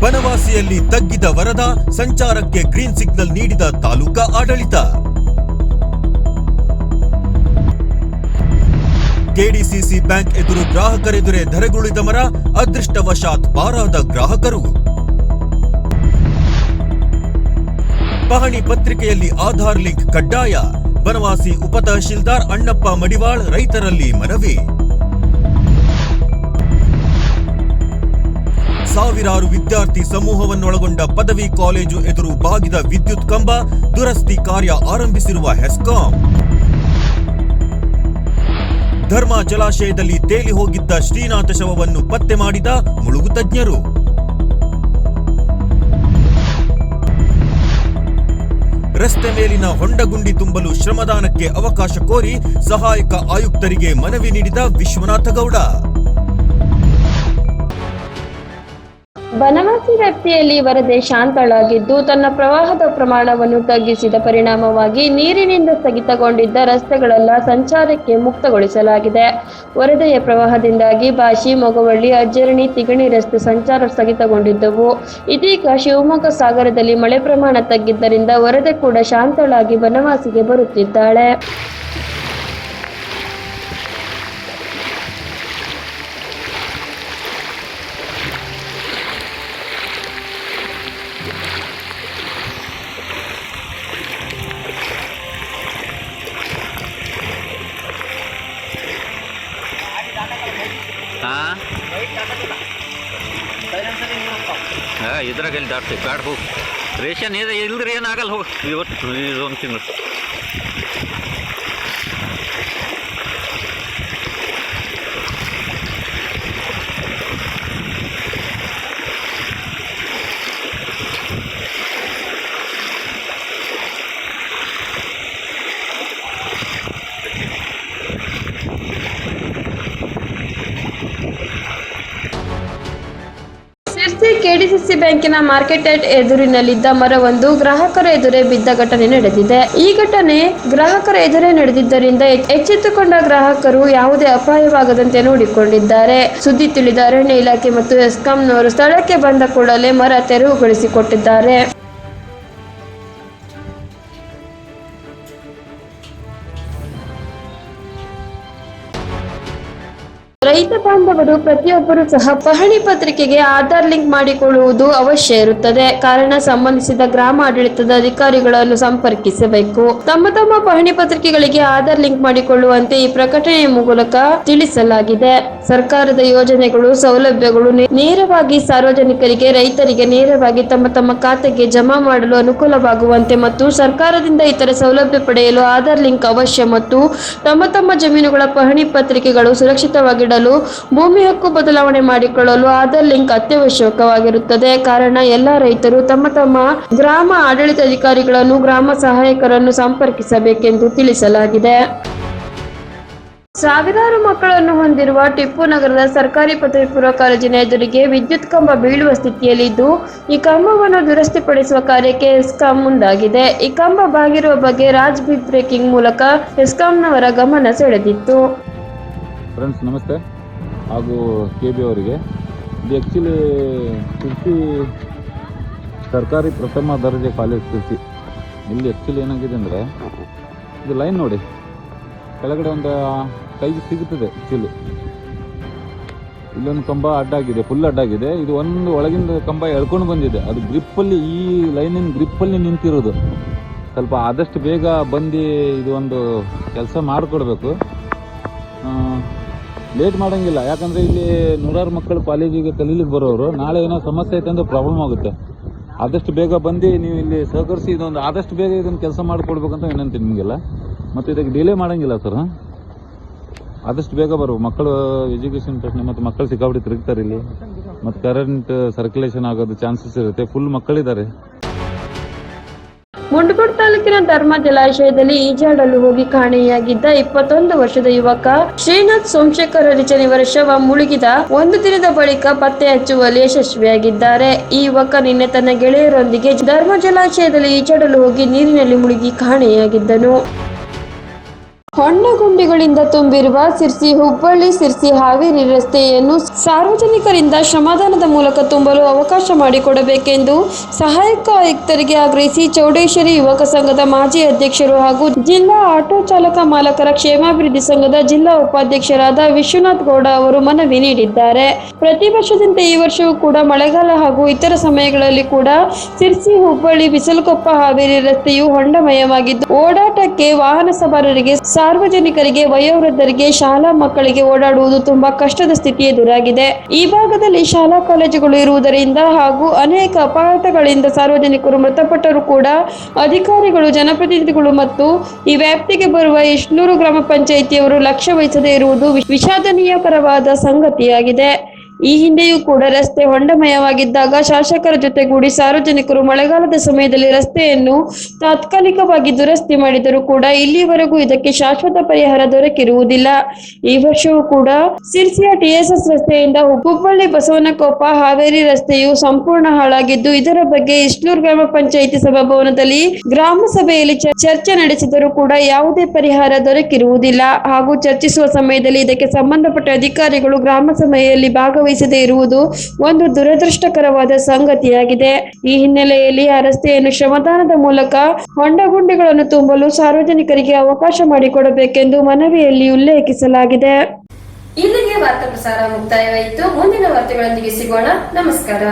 ಬನವಾಸಿಯಲ್ಲಿ ತಗ್ಗಿದ ವರದ ಸಂಚಾರಕ್ಕೆ green signal ನೀಡಿದ ತಾಲೂಕಾ ಆಡಳಿತ. ಕೆಡಿಸಿಸಿ ಬ್ಯಾಂಕ್ ಎದುರು ಗ್ರಾಹಕರೆದುರೇ ಧರೆಗುಳಿದ ಮರ ಅದೃಷ್ಟವಶಾತ್ ಪಾರಾದ ಗ್ರಾಹಕರು. ಪಹಣಿ ಪತ್ರಿಕೆಯಲ್ಲಿ ಆಧಾರ್ ಲಿಂಕ್ ಕಡ್ಡಾಯ. ಬನವಾಸಿ ಉಪತಹಶೀಲ್ದಾರ್ ಅಣ್ಣಪ್ಪ ಮಡಿವಾಳ್ ರೈತರಲ್ಲಿ ಮನವಿ. ಸಾವಿರಾರು ವಿದ್ಯಾರ್ಥಿ ಸಮೂಹವನ್ನೊಳಗೊಂಡ ಪದವಿ ಕಾಲೇಜು ಎದುರು ಬಾಗಿದ ವಿದ್ಯುತ್ ಕಂಬ ದುರಸ್ತಿ ಕಾರ್ಯ ಆರಂಭಿಸಿರುವ ಹೆಸ್ಕಾಂ. ಧರ್ಮ ಜಲಾಶಯದಲ್ಲಿ ತೇಲಿ ಹೋಗಿದ್ದ ಶ್ರೀನಾಥ ಶವವನ್ನು ಪತ್ತೆ ಮಾಡಿದ ಮುಳುಗು ತಜ್ಞರು. ರಸ್ತೆ ಮೇಲಿನ ಹೊಂಡಗುಂಡಿ ತುಂಬಲು ಶ್ರಮದಾನಕ್ಕೆ ಅವಕಾಶ ಕೋರಿ ಸಹಾಯಕ ಆಯುಕ್ತರಿಗೆ ಮನವಿ ನೀಡಿದ ವಿಶ್ವನಾಥ ಗೌಡ ಬನವಾಸಿ ವ್ಯಾಪ್ತಿಯಲ್ಲಿ ವರದೆ ಶಾಂತಳಾಗಿದ್ದು, ತನ್ನ ಪ್ರವಾಹದ ಪ್ರಮಾಣವನ್ನು ತಗ್ಗಿಸಿದ ಪರಿಣಾಮವಾಗಿ ನೀರಿನಿಂದ ಸ್ಥಗಿತಗೊಂಡಿದ್ದ ರಸ್ತೆಗಳೆಲ್ಲ ಸಂಚಾರಕ್ಕೆ ಮುಕ್ತಗೊಳಿಸಲಾಗಿದೆ. ವರದೆಯ ಪ್ರವಾಹದಿಂದಾಗಿ ಬಾಶಿ, ಮೊಗವಳ್ಳಿ, ಅಜ್ಜರಣಿ, ತಿಗಣಿ ರಸ್ತೆ ಸಂಚಾರ ಸ್ಥಗಿತಗೊಂಡಿದ್ದವು. ಇದೀಗ ಶಿವಮೊಗ್ಗ ಸಾಗರದಲ್ಲಿ ಮಳೆ ಪ್ರಮಾಣ ತಗ್ಗಿದ್ದರಿಂದ ವರದೆ ಕೂಡ ಶಾಂತಳಾಗಿ ಬನವಾಸಿಗೆ ಬರುತ್ತಿದ್ದಾಳೆ. ಇದ್ರಾಗ ಎಲ್ಲಿ ದಾಟ್ತಿ ಬ್ಯಾಡ ಹೋಗಿ ರೇಷನ್ ಇಲ್ದ್ರಿ ಏನಾಗಲ್ಲ ಹೋಗಿ. ಇವತ್ತು ಇದೊಂದು ತಿಂಗಳು. ಬ್ಯಾಂಕಿನ ಮಾರ್ಕೆಟ್ ಎದುರಿನಲ್ಲಿದ್ದ ಮರವೊಂದು ಗ್ರಾಹಕರ ಎದುರೇ ಬಿದ್ದ ಘಟನೆ ನಡೆದಿದೆ. ಈ ಘಟನೆ ಗ್ರಾಹಕರ ಎದುರೇ ನಡೆದಿದ್ದರಿಂದ ಎಚ್ಚೆತ್ತುಕೊಂಡ ಗ್ರಾಹಕರು ಯಾವುದೇ ಅಪಾಯವಾಗದಂತೆ ನೋಡಿಕೊಂಡಿದ್ದಾರೆ. ಸುದ್ದಿ ತಿಳಿದ ಅರಣ್ಯ ಇಲಾಖೆ ಮತ್ತು ಎಸ್ಕಾಂನವರು ಸ್ಥಳಕ್ಕೆ ಬಂದ ಕೂಡಲೇ ಮರ ತೆರವುಗೊಳಿಸಿಕೊಟ್ಟಿದ್ದಾರೆ. ಬಾಂಧವರು ಪ್ರತಿಯೊಬ್ಬರು ಸಹ ಪಹಣಿ ಪತ್ರಿಕೆಗೆ ಆಧಾರ್ ಲಿಂಕ್ ಮಾಡಿಕೊಳ್ಳುವುದು ಅವಶ್ಯ ಇರುತ್ತದೆ. ಕಾರಣ, ಸಂಬಂಧಿಸಿದ ಗ್ರಾಮ ಆಡಳಿತದ ಅಧಿಕಾರಿಗಳನ್ನು ಸಂಪರ್ಕಿಸಬೇಕು. ತಮ್ಮ ತಮ್ಮ ಪಹಣಿ ಪತ್ರಿಕೆಗಳಿಗೆ ಆಧಾರ್ ಲಿಂಕ್ ಮಾಡಿಕೊಳ್ಳುವಂತೆ ಈ ಪ್ರಕಟಣೆಯ ಮೂಲಕ ತಿಳಿಸಲಾಗಿದೆ. ಸರ್ಕಾರದ ಯೋಜನೆಗಳು, ಸೌಲಭ್ಯಗಳು ನೇರವಾಗಿ ಸಾರ್ವಜನಿಕರಿಗೆ, ರೈತರಿಗೆ ನೇರವಾಗಿ ತಮ್ಮ ತಮ್ಮ ಖಾತೆಗೆ ಜಮಾ ಮಾಡಲು ಅನುಕೂಲವಾಗುವಂತೆ ಮತ್ತು ಸರ್ಕಾರದಿಂದ ಇತರ ಸೌಲಭ್ಯ ಪಡೆಯಲು ಆಧಾರ್ ಲಿಂಕ್ ಅವಶ್ಯ ಮತ್ತು ತಮ್ಮ ತಮ್ಮ ಜಮೀನುಗಳ ಪಹಣಿ ಪತ್ರಿಕೆಗಳು ಸುರಕ್ಷಿತವಾಗಿಡಲು ಭೂಮಿ ಹಕ್ಕು ಬದಲಾವಣೆ ಮಾಡಿಕೊಳ್ಳಲು ಆಧಾರ್ ಲಿಂಕ್ ಅತ್ಯವಶ್ಯಕವಾಗಿರುತ್ತದೆ. ಕಾರಣ, ಎಲ್ಲ ರೈತರು ತಮ್ಮ ತಮ್ಮ ಗ್ರಾಮ ಆಡಳಿತ ಅಧಿಕಾರಿಗಳನ್ನು, ಗ್ರಾಮ ಸಹಾಯಕರನ್ನು ಸಂಪರ್ಕಿಸಬೇಕೆಂದು ತಿಳಿಸಲಾಗಿದೆ. ಸಾವಿರಾರು ಮಕ್ಕಳನ್ನು ಹೊಂದಿರುವ ಟಿಪ್ಪು ನಗರದ ಸರ್ಕಾರಿ ಪದವಿ ಪೂರ್ವ ಕಾಲೇಜಿನ ಎದುರಿಗೆ ವಿದ್ಯುತ್ ಕಂಬ ಬೀಳುವ ಸ್ಥಿತಿಯಲ್ಲಿದ್ದು, ಈ ಕಂಬವನ್ನು ದುರಸ್ತಿಪಡಿಸುವ ಕಾರ್ಯಕ್ಕೆ ಎಸ್ಕಾಂ ಮುಂದಾಗಿದೆ. ಈ ಕಂಬ ಬಾಗಿರುವ ಬಗ್ಗೆ ರಾಜ್ ಬಿಗ್ ಬ್ರೇಕಿಂಗ್ ಮೂಲಕ ಎಸ್ಕಾಂನವರ ಗಮನ ಸೆಳೆದಿತ್ತು. ನಮಸ್ತೆ. ಹಾಗೂ ಕೆ ಬಿ ಅವರಿಗೆ. ಇದು ಆ್ಯಕ್ಚುಲಿ ಕೃಷಿ ಸರ್ಕಾರಿ ಪ್ರಥಮ ದರ್ಜೆ ಕಾಲೇಜ್ ಕೃಷಿ. ಇಲ್ಲಿ ಆ್ಯಕ್ಚುಲಿ ಏನಾಗಿದೆ ಅಂದರೆ, ಇದು ಲೈನ್ ನೋಡಿ. ಕೆಳಗಡೆ ಒಂದು ಕೈಗೆ ಸಿಗುತ್ತದೆ ಆ್ಯಕ್ಚುಲಿ ಇಲ್ಲೊಂದು ಕಂಬ ಅಡ್ಡಾಗಿದೆ ಫುಲ್ ಅಡ್ಡಾಗಿದೆ. ಇದು ಒಂದು ಒಳಗಿಂದ ಕಂಬ ಎಳ್ಕೊಂಡು ಬಂದಿದೆ. ಅದು ಗ್ರಿಪ್ಪಲ್ಲಿ ಈ ಲೈನಿನ ಗ್ರಿಪ್ಪಲ್ಲಿ ನಿಂತಿರೋದು. ಸ್ವಲ್ಪ ಆದಷ್ಟು ಬೇಗ ಬಂದು ಇದು ಒಂದು ಕೆಲಸ ಮಾಡಿಕೊಡ್ಬೇಕು. ಲೇಟ್ ಮಾಡೋಂಗಿಲ್ಲ. ಯಾಕಂದರೆ ಇಲ್ಲಿ ನೂರಾರು ಮಕ್ಕಳು ಕಾಲೇಜಿಗೆ ಕಲೀಲಿಕ್ಕೆ ಬರೋರು. ನಾಳೆ ಏನೋ ಸಮಸ್ಯೆ ಐತೆ ಅಂದ್ರೆ ಪ್ರಾಬ್ಲಮ್ ಆಗುತ್ತೆ. ಆದಷ್ಟು ಬೇಗ ಬಂದು ನೀವು ಇಲ್ಲಿ ಸಹಕರಿಸಿ ಇದೊಂದು ಆದಷ್ಟು ಬೇಗ ಇದನ್ನು ಕೆಲಸ ಮಾಡಿಕೊಡ್ಬೇಕಂತ ವಿನಂತಿ ನಿಮಗೆಲ್ಲ. ಮತ್ತು ಇದಕ್ಕೆ ಡಿಲೇ ಮಾಡೋಂಗಿಲ್ಲ ಸರ್ ಆದಷ್ಟು ಬೇಗ ಬರುವ. ಮಕ್ಕಳು ಎಜುಕೇಷನ್ ಪ್ರಶ್ನೆ ಮತ್ತು ಮಕ್ಕಳು ಸಿಕ್ಕಾಬಿಟ್ಟು ತಿರುಗ್ತಾರೆ ಇಲ್ಲಿ. ಮತ್ತು ಕರೆಂಟ್ ಸರ್ಕ್ಯುಲೇಷನ್ ಆಗೋದು ಚಾನ್ಸಸ್ ಇರುತ್ತೆ. ಫುಲ್ ಮಕ್ಕಳಿದ್ದಾರೆ. ಮುಂಡಗೋಡ್ ತಾಲೂಕಿನ ಧರ್ಮ ಜಲಾಶಯದಲ್ಲಿ ಈಜಾಡಲು ಹೋಗಿ ಕಾಣೆಯಾಗಿದ್ದ ಇಪ್ಪತ್ತೊಂದು ವರ್ಷದ ಯುವಕ ಶ್ರೀನಾಥ್ ಸೋಮಶೇಖರ್ ಹರಿಜನಿವರ ಶವ ಮುಳುಗಿದ ಒಂದು ದಿನದ ಬಳಿಕ ಪತ್ತೆ ಹಚ್ಚುವಲ್ಲಿ ಯಶಸ್ವಿಯಾಗಿದ್ದಾರೆ. ಈ ಯುವಕ ನಿನ್ನೆ ತನ್ನ ಗೆಳೆಯರೊಂದಿಗೆ ಧರ್ಮ ಜಲಾಶಯದಲ್ಲಿ ಈಜಾಡಲು ಹೋಗಿ ನೀರಿನಲ್ಲಿ ಮುಳುಗಿ ಕಾಣೆಯಾಗಿದ್ದನು. ಹೊಂಡಗುಂಡಿಗಳಿಂದ ತುಂಬಿರುವ ಸಿರ್ಸಿ ಹುಬ್ಬಳ್ಳಿ ಸಿರ್ಸಿ ಹಾವೇರಿ ರಸ್ತೆಯನ್ನು ಸಾರ್ವಜನಿಕರಿಂದ ಶ್ರಮದಾನದ ಮೂಲಕ ತುಂಬಲು ಅವಕಾಶ ಮಾಡಿಕೊಡಬೇಕೆಂದು ಸಹಾಯಕ ಆಯುಕ್ತರಿಗೆ ಆಗ್ರಹಿಸಿ ಚೌಡೇಶ್ವರಿ ಯುವಕ ಸಂಘದ ಮಾಜಿ ಅಧ್ಯಕ್ಷರು ಹಾಗೂ ಜಿಲ್ಲಾ ಆಟೋ ಚಾಲಕ ಮಾಲಕರ ಕ್ಷೇಮಾಭಿವೃದ್ಧಿ ಸಂಘದ ಜಿಲ್ಲಾ ಉಪಾಧ್ಯಕ್ಷರಾದ ವಿಶ್ವನಾಥ್ ಗೌಡ ಅವರು ಮನವಿ ನೀಡಿದ್ದಾರೆ. ಪ್ರತಿ ವರ್ಷದಂತೆ ಈ ವರ್ಷವೂ ಕೂಡ ಮಳೆಗಾಲ ಹಾಗೂ ಇತರ ಸಮಯಗಳಲ್ಲಿ ಕೂಡ ಸಿರ್ಸಿ ಹುಬ್ಬಳ್ಳಿ ಬಿಸಲುಕೊಪ್ಪ ಹಾವೇರಿ ರಸ್ತೆಯು ಹೊಂಡಮಯವಾಗಿದ್ದು, ಓಡಾಟಕ್ಕೆ ವಾಹನ ಸವಾರರಿಗೆ ಸಾರ್ವಜನಿಕರಿಗೆ, ವಯೋವೃದ್ಧರಿಗೆ, ಶಾಲಾ ಮಕ್ಕಳಿಗೆ ಓಡಾಡುವುದು ತುಂಬಾ ಕಷ್ಟದ ಸ್ಥಿತಿ ಎದುರಾಗಿದೆ. ಈ ಭಾಗದಲ್ಲಿ ಶಾಲಾ ಕಾಲೇಜುಗಳು ಇರುವುದರಿಂದ ಹಾಗೂ ಅನೇಕ ಅಪಘಾತಗಳಿಂದ ಸಾರ್ವಜನಿಕರು ಮೃತಪಟ್ಟರೂ ಕೂಡ ಅಧಿಕಾರಿಗಳು, ಜನಪ್ರತಿನಿಧಿಗಳು ಮತ್ತು ಈ ವ್ಯಾಪ್ತಿಗೆ ಬರುವ ಇಷ್ಣೂರು ಗ್ರಾಮ ಪಂಚಾಯಿತಿಯವರು ಲಕ್ಷ್ಯ ವಹಿಸದೇ ಇರುವುದು ವಿಷಾದನೀಯ ವಿಷಾದನೀಯಕರವಾದ ಸಂಗತಿಯಾಗಿದೆ. ಈ ಹಿಂದೆಯೂ ಕೂಡ ರಸ್ತೆ ಹೊಂಡಮಯವಾಗಿದ್ದಾಗ ಶಾಸಕರ ಜೊತೆಗೂಡಿ ಸಾರ್ವಜನಿಕರು ಮಳೆಗಾಲದ ಸಮಯದಲ್ಲಿ ರಸ್ತೆಯನ್ನು ತಾತ್ಕಾಲಿಕವಾಗಿ ದುರಸ್ತಿ ಮಾಡಿದರೂ ಕೂಡ ಇಲ್ಲಿವರೆಗೂ ಇದಕ್ಕೆ ಶಾಶ್ವತ ಪರಿಹಾರ ದೊರಕಿರುವುದಿಲ್ಲ. ಈ ವರ್ಷವೂ ಕೂಡ ಸಿರ್ಸಿಯ ಟಿಎಸ್ಎಸ್ ರಸ್ತೆಯಿಂದ ಹುಬ್ಬಳ್ಳಿ ಬಸವನಕೊಪ್ಪ ಹಾವೇರಿ ರಸ್ತೆಯು ಸಂಪೂರ್ಣ ಹಾಳಾಗಿದ್ದು, ಇದರ ಬಗ್ಗೆ ಇಸ್ಲೂರ್ ಗ್ರಾಮ ಪಂಚಾಯಿತಿ ಸಭಾಭವನದಲ್ಲಿ ಗ್ರಾಮ ಸಭೆಯಲ್ಲಿ ಚರ್ಚೆ ನಡೆಸಿದರೂ ಕೂಡ ಯಾವುದೇ ಪರಿಹಾರ ದೊರಕಿರುವುದಿಲ್ಲ. ಹಾಗೂ ಚರ್ಚಿಸುವ ಸಮಯದಲ್ಲಿ ಇದಕ್ಕೆ ಸಂಬಂಧಪಟ್ಟ ಅಧಿಕಾರಿಗಳು ಗ್ರಾಮ ಸಭೆಯಲ್ಲಿ ಭಾಗವಹಿಸದೇ ಇರುವುದು ಒಂದು ದುರದೃಷ್ಟಕರವಾದ ಸಂಗತಿಯಾಗಿದೆ. ಈ ಹಿನ್ನೆಲೆಯಲ್ಲಿ ಆ ರಸ್ತೆಯನ್ನು ಶ್ರಮದಾನದ ಮೂಲಕ ಹೊಂಡಗುಂಡಿಗಳನ್ನು ತುಂಬಲು ಸಾರ್ವಜನಿಕರಿಗೆ ಅವಕಾಶ ಮಾಡಿಕೊಡಬೇಕೆಂದು ಮನವಿಯಲ್ಲಿ ಉಲ್ಲೇಖಿಸಲಾಗಿದೆ. ಇಲ್ಲಿಗೆ ವಾರ್ತಾ ಪ್ರಸಾರ ಮುಕ್ತಾಯವಾಯಿತು. ಮುಂದಿನ ವಾರ್ತೆಗಳೊಂದಿಗೆ ಸಿಗೋಣ. ನಮಸ್ಕಾರ.